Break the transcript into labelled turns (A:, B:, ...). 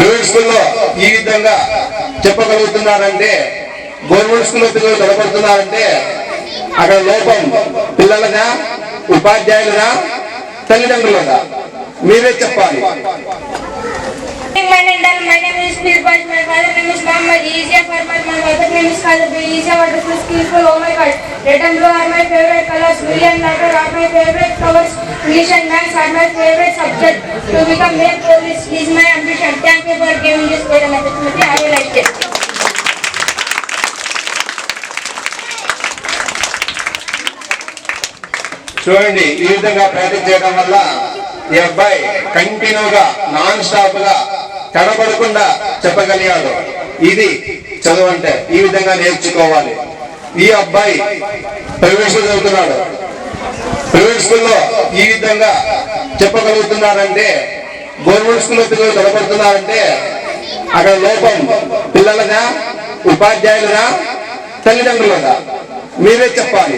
A: Private స్కూల్లో ఈ విధంగా చెప్పగలుగుతున్నారంటే గవర్నమెంట్ స్కూల్లో పిల్లలు నిలబడుతున్నారంటే అక్కడ లోపం పిల్లలదా ఉపాధ్యాయులదా తల్లిదండ్రులదా? మీరే చెప్పాలి.
B: My name, is Birbaj, కాదు మేము స్పాం మరి ఈజీగా ఫర్ మరి మన వద్దకు మేము కాదు ఈజీగా వాడు dress skilful oh my card return blue are my favourite colours billion letter are my favourite covers English and maths are my favourite subject to become may police is my ambition thank you for gaming this where అని చెప్పి I like it
A: చూడండి ఈ విధంగా ప్రయత్నం చేయడం వల్ల ఈ అబ్బాయి కంటిన్యూగా నాన్ స్టాప్గా తడబడకుండా చెప్పగలిగాడు. ఇది చదువు అంటే ఈ విధంగా నేర్చుకోవాలి. ఈ అబ్బాయి ప్రైవేట్ స్కూల్ చదువుతున్నాడు. ప్రైవేట్ స్కూల్లో ఈ విధంగా చెప్పగలుగుతున్నారంటే గవర్నమెంట్ స్కూల్లో పిల్లలు నిలబడుతున్నారంటే అక్కడ లోపం పిల్లలదా ఉపాధ్యాయులదా తల్లిదండ్రులదా? మీరే చెప్పాలి.